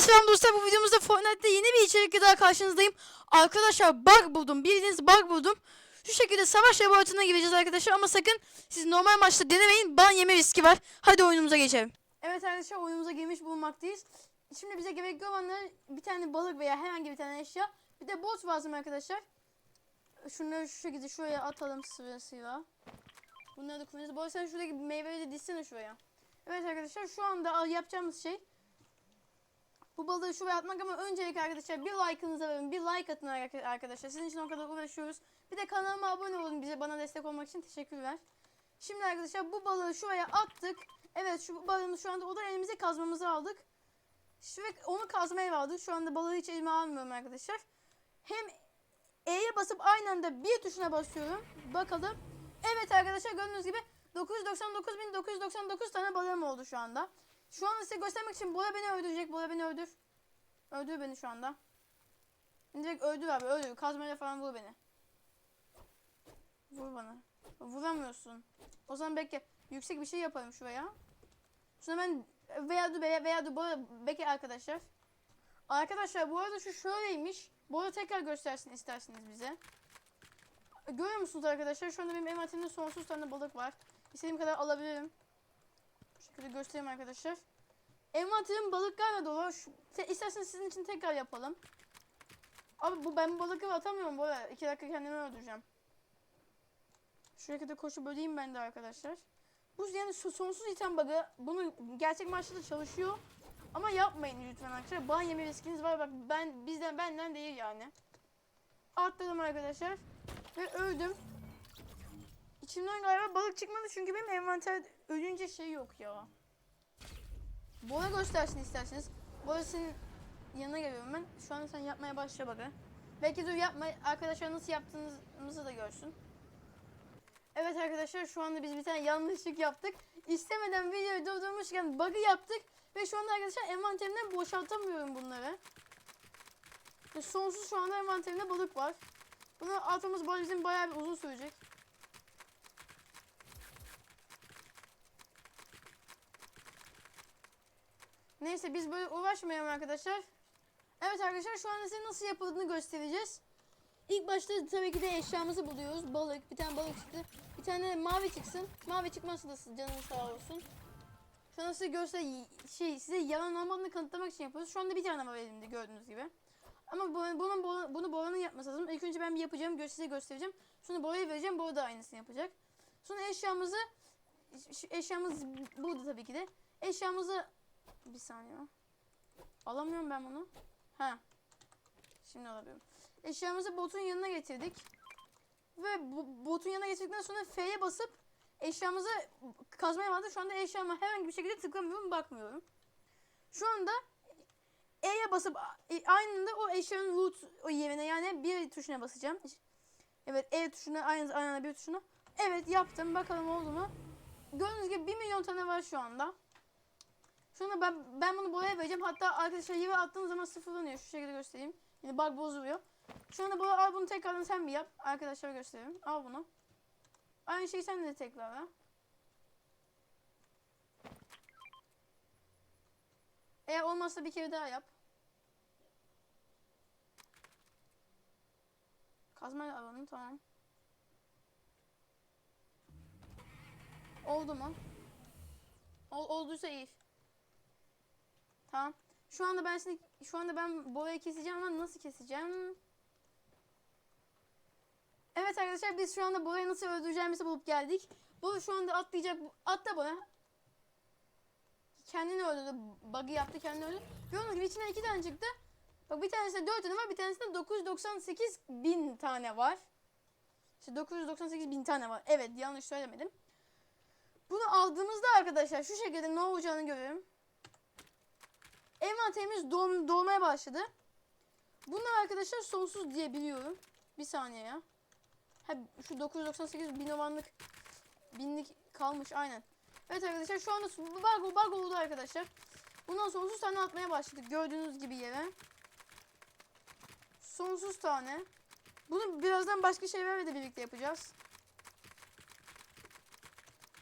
Selam dostlar. Bu videomuzda Fortnite'da yeni bir içerikle daha karşınızdayım. Arkadaşlar bug buldum. Bildiğiniz bug buldum. Şu şekilde savaş laboratuvarına gireceğiz arkadaşlar ama sakın siz normal maçta denemeyin. Ban yeme riski var. Hadi oyunumuza geçelim. Evet arkadaşlar oyunumuza girmiş bulunmaktayız. Şimdi bize gerekli olanlar bir tane balık veya herhangi bir tane eşya. Bir de bot lazım arkadaşlar. Şunları şu şekilde şuraya atalım sırasıyla. Bunları da kullanacağız. Bu arada şuradaki meyveleri de dizsene şuraya. Evet arkadaşlar şu anda yapacağımız şey bu balığı şuraya atmak ama öncelikle arkadaşlar bir like'ınızı verin. Bir like atın arka- arkadaşlar. Sizin için o kadar uğraşıyoruz. Bir de kanalıma abone olun bize bana destek olmak için teşekkürler. Şimdi arkadaşlar bu balığı şuraya attık. Evet şu balığımız şu anda o da elimize kazmamızı aldık. Ve onu kazmaya aldık. Şu anda balığı hiç elime almıyorum arkadaşlar. Hem E'ye basıp aynı anda bir tuşuna basıyorum. Bakalım. Evet arkadaşlar gördüğünüz gibi 999.999 tane balığım oldu şu anda. Şu an size göstermek için Bora beni öldürecek. Bora beni öldür. Öldür beni şu anda. Direkt öldür abi öldür. Kazmayla falan vur beni. Vur bana. Vuramıyorsun. O zaman bekle. Yüksek bir şey yaparım şuraya. Sonra ben veya dur veya, veya dur Bora bekle arkadaşlar. Arkadaşlar bu arada şu şöyleymiş. Bora tekrar göstersin isterseniz bize. Görüyor musunuz arkadaşlar? Şu anda benim envanterimde sonsuz tane balık var. İstediğim kadar alabilirim. Şekilde göstereyim arkadaşlar. Envanterim balıklarla dolu. Şu, te, isterseniz sizin için tekrar yapalım. Abi bu ben balıkları atamıyorum bu arada. İki dakika kendimi öldüreceğim. Şu şekilde koşu böleyim ben de arkadaşlar. Bu yani so- sonsuz item bug'ı. Bunu gerçek maçta da çalışıyor. Ama yapmayın lütfen arkadaşlar. Ban yeme riskiniz var. Bak ben bizden benden değil yani. Atladım arkadaşlar. Ve öldüm. İçimden galiba balık çıkmadı çünkü benim envanter ölünce şey yok ya. Bora göstersin isterseniz. Bora senin yanına geliyorum ben. Şu an sen yapmaya başla bakın. Belki dur yapma. Arkadaşlar nasıl yaptığınızı da görsün. Evet arkadaşlar şu anda biz bir tane yanlışlık yaptık. İstemeden videoyu durdurmuşken bug'ı yaptık. Ve şu anda arkadaşlar envanterimden boşaltamıyorum bunları. Ve sonsuz şu anda envanterimde balık var. Bunu atmamız bizim bayağı bir uzun sürecek. Neyse biz böyle uğraşmayalım arkadaşlar. Evet arkadaşlar şu anda size nasıl yapıldığını göstereceğiz. İlk başta tabii ki de eşyamızı buluyoruz. Balık, bir tane balık çıktı. Bir tane mavi çıksın. Mavi çıkmazsa da canınız sağ olsun. Şu anda size göster şey size yalan olmadığını kanıtlamak için yapıyoruz. Şu anda bir tane var elimde gördüğünüz gibi. Ama bu, bunun Bora- bunu Bora'nın yapması lazım. İlk önce ben bir yapacağım, size göstereceğim. Sonra Bora'ya vereceğim, Bora da aynısını yapacak. Sonra eşyamızı eşyamız burada tabii ki de. Eşyamızı bir saniye. Alamıyorum ben bunu. Ha. Şimdi alabiliyorum. Eşyamızı botun yanına getirdik. Ve bu, botun yanına getirdikten sonra F'ye basıp eşyamızı kazmaya vardı. Şu anda eşyama herhangi bir şekilde tıklamıyorum, bakmıyorum. Şu anda E'ye basıp e, aynı anda o eşyanın root o yerine yani bir tuşuna basacağım. Evet E tuşuna aynı aynı bir tuşuna. Evet yaptım. Bakalım oldu mu? Gördüğünüz gibi 1 milyon tane var şu anda. Anda ben, ben bunu buraya vereceğim. Hatta arkadaşlar yere attığınız zaman sıfırlanıyor. Şu şekilde göstereyim. Yani bug bozuluyor. Şu anda al bunu tekrardan sen bir yap. Arkadaşlara göstereyim. Al bunu. Aynı şeyi sen de tekrarla. Eğer olmazsa bir kere daha yap. Kazmayla alalım tamam. Oldu mu? Ol, olduysa iyi. Tamam. Şu anda ben şimdi şu anda ben boyayı keseceğim ama nasıl keseceğim? Evet arkadaşlar biz şu anda boyayı nasıl öldüreceğimizi bulup geldik. Bu şu anda atlayacak. Atla boya. Kendini öldürdü. Bug'ı yaptı kendini öldürdü. Gördüğünüz gibi içinden iki tane çıktı. Bak bir tanesinde 4 tane var bir tanesinde 998 bin tane var. İşte 998 bin tane var. Evet yanlış söylemedim. Bunu aldığımızda arkadaşlar şu şekilde ne olacağını görüyorum. Envanterimiz doğum, doğmaya başladı. Bunlar arkadaşlar sonsuz diye biliyorum. Bir saniye ya. Ha, şu 998 bin ovanlık binlik kalmış aynen. Evet arkadaşlar şu anda bug, bug oldu arkadaşlar. Bundan sonsuz tane atmaya başladık gördüğünüz gibi yere. Sonsuz tane. Bunu birazdan başka şeylerle de birlikte yapacağız.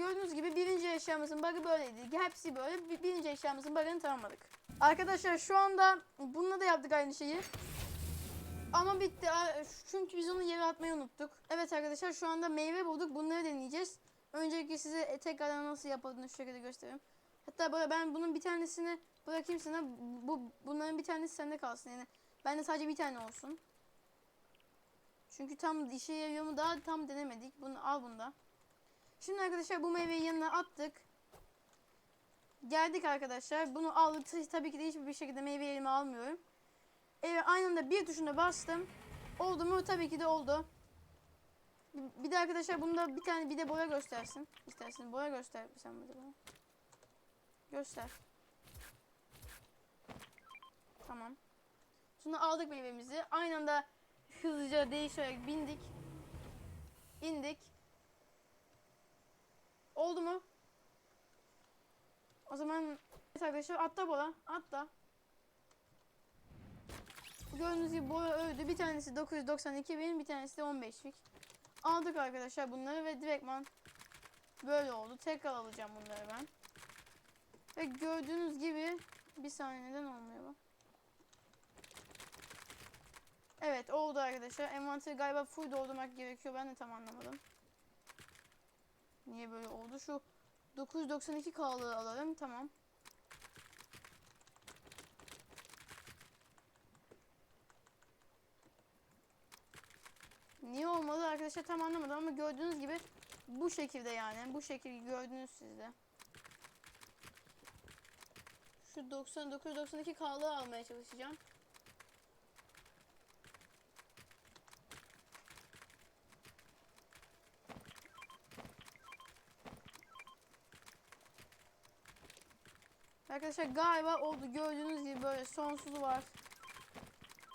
Gördüğünüz gibi birinci eşyamızın bug'ı böyleydi. Hepsi böyle. Bir- Birinci eşyamızın bug'ını tamamladık. Arkadaşlar şu anda bununla da yaptık aynı şeyi. Ama bitti. Çünkü biz onu yere atmayı unuttuk. Evet arkadaşlar şu anda meyve bulduk. Bunları deneyeceğiz. Öncelikle size tekrardan nasıl yapıldığını şu şekilde göstereyim. Hatta böyle ben bunun bir tanesini bırakayım sana. Bu bunların bir tanesi sende kalsın. Yani bende sadece bir tane olsun. Çünkü tam işe yarıyor mu daha tam denemedik. Bunu al bunda. Şimdi arkadaşlar bu meyveyi yanına attık. Geldik arkadaşlar. Bunu aldık. Tabii ki de hiçbir şekilde meyve elime almıyorum. Evet aynı anda bir tuşuna bastım. Oldu mu? Tabii ki de oldu. Bir- de arkadaşlar bunda bir tane bir de boya göstersin. İstersen boya göster sen bana. Göster. Tamam. Sonra aldık meyvemizi. Aynı anda hızlıca değişerek bindik. İndik. Oldu mu? O zaman evet arkadaşlar atla bola. Atla. Gördüğünüz gibi boya öldü. Bir tanesi 992 bin, bir tanesi de 15'lik. Aldık arkadaşlar bunları ve direktman böyle oldu. Tekrar alacağım bunları ben. Ve gördüğünüz gibi bir saniye neden olmuyor bu? Evet oldu arkadaşlar. Envanteri galiba full doldurmak gerekiyor. Ben de tam anlamadım. Niye böyle oldu? Şu 992 kalığı alalım. Tamam. Niye olmadı arkadaşlar tam anlamadım ama gördüğünüz gibi bu şekilde yani. Bu şekilde gördünüz siz de. Şu 99-92 kalığı almaya çalışacağım. Arkadaşlar galiba oldu. Gördüğünüz gibi böyle sonsuzu var.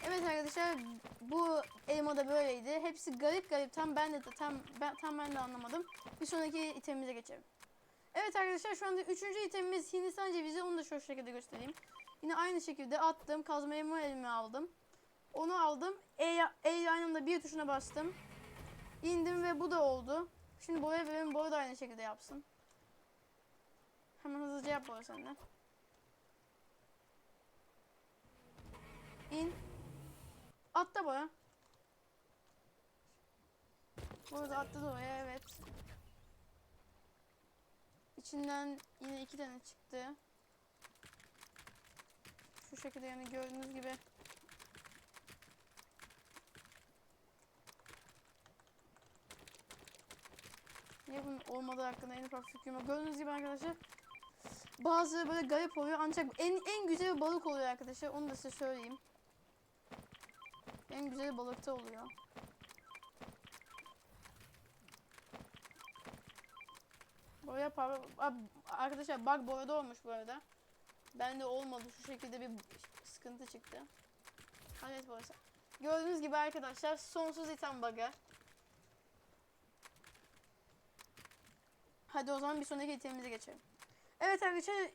Evet arkadaşlar bu elma da böyleydi. Hepsi garip garip. Tam ben de tam ben tam ben de anlamadım. Bir sonraki itemimize geçelim. Evet arkadaşlar şu anda üçüncü itemimiz Hindistan cevizi. Onu da şu şekilde göstereyim. Yine aynı şekilde attım. Kazma elma elime aldım. Onu aldım. E, e anda bir tuşuna bastım. İndim ve bu da oldu. Şimdi boya verelim. Boya da aynı şekilde yapsın. Hemen hızlıca yap boya sen İn. Atla boya. Burada atladı oraya evet. İçinden yine iki tane çıktı. Şu şekilde yani gördüğünüz gibi. Niye bunun olmadığı hakkında en ufak fikrim yok. Gördüğünüz gibi arkadaşlar bazı böyle garip oluyor ancak en en güzel balık oluyor arkadaşlar. Onu da size söyleyeyim. En güzeli balıkta oluyor. Boya par Ab- arkadaşlar bak boyada olmuş bu arada. Bende olmadı şu şekilde bir sıkıntı çıktı. Hallet boyası. Gördüğünüz gibi arkadaşlar sonsuz item bug'ı. Hadi o zaman bir sonraki itemimize geçelim. Evet arkadaşlar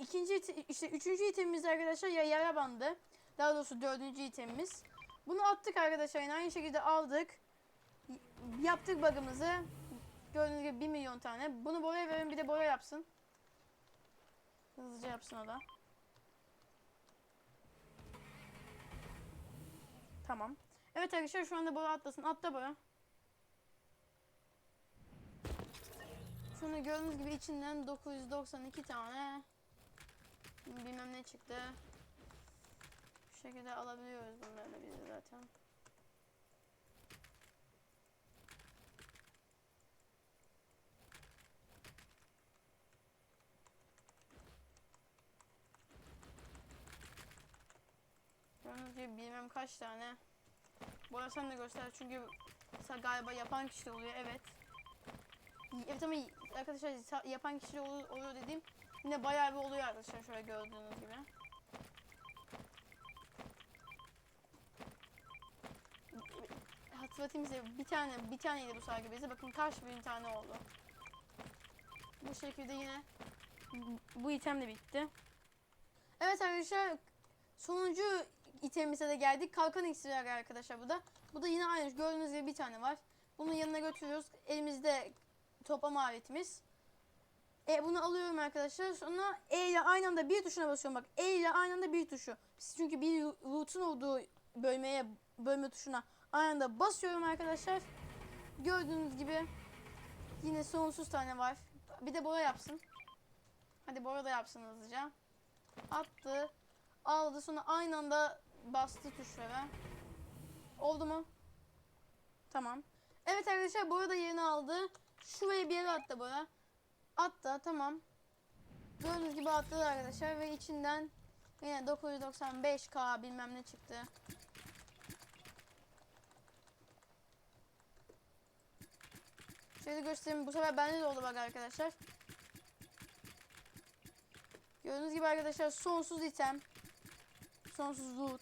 ikinci işte üçüncü itemimiz arkadaşlar ya yara bandı. Daha doğrusu dördüncü itemimiz. Bunu attık arkadaşlar yine aynı şekilde aldık. Yaptık bug'ımızı. Gördüğünüz gibi 1 milyon tane. Bunu boya verin bir de boya yapsın. Hızlıca yapsın o da. Tamam. Evet arkadaşlar şu anda boya atlasın. Atla boya. Şunu gördüğünüz gibi içinden 992 tane bilmem ne çıktı. Şekilde alabiliyoruz bunları da biz zaten. Gördüğünüz gibi bilmem kaç tane. Arada sen de göster çünkü galiba yapan kişi de oluyor evet. Evet ama arkadaşlar yapan kişi de oluyor, oluyor dediğim yine bayağı bir oluyor arkadaşlar şöyle gördüğünüz gibi. Size bir tane bir taneydi bu sargı bezi. Bakın kaç bin tane oldu. Bu şekilde yine bu item de bitti. Evet arkadaşlar sonuncu itemimize de geldik. Kalkan iksiri arkadaşlar bu da. Bu da yine aynı. Gördüğünüz gibi bir tane var. Bunu yanına götürüyoruz. Elimizde toplama aletimiz. E, bunu alıyorum arkadaşlar. Sonra E ile aynı anda bir tuşuna basıyorum. Bak E ile aynı anda bir tuşu. Çünkü bir root'un olduğu bölmeye bölme tuşuna aynı anda basıyorum arkadaşlar. Gördüğünüz gibi yine sonsuz tane var. Bir de Bora yapsın. Hadi Bora da yapsın hızlıca. Attı. Aldı sonra aynı anda bastı tuşlara. Oldu mu? Tamam. Evet arkadaşlar Bora da yerini aldı. Şuraya bir yere attı Bora. Attı tamam. Gördüğünüz gibi attı arkadaşlar ve içinden yine 995k bilmem ne çıktı. Şöyle göstereyim. Bu sefer bende de oldu bak arkadaşlar. Gördüğünüz gibi arkadaşlar sonsuz item. Sonsuz loot.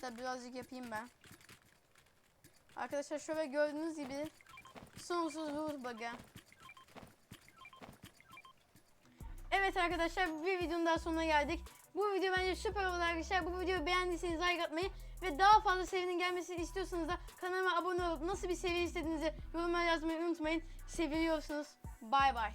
Tabi birazcık yapayım ben. Arkadaşlar şöyle gördüğünüz gibi sonsuz loot bug'ı. Evet arkadaşlar bir videonun daha sonuna geldik. Bu video bence süper oldu arkadaşlar. Bu videoyu beğendiyseniz like atmayı ve daha fazla serinin gelmesini istiyorsanız da kanalıma abone olup nasıl bir seri istediğinizi yorumlara yazmayı unutmayın. Seviyorsunuz. Bay bay.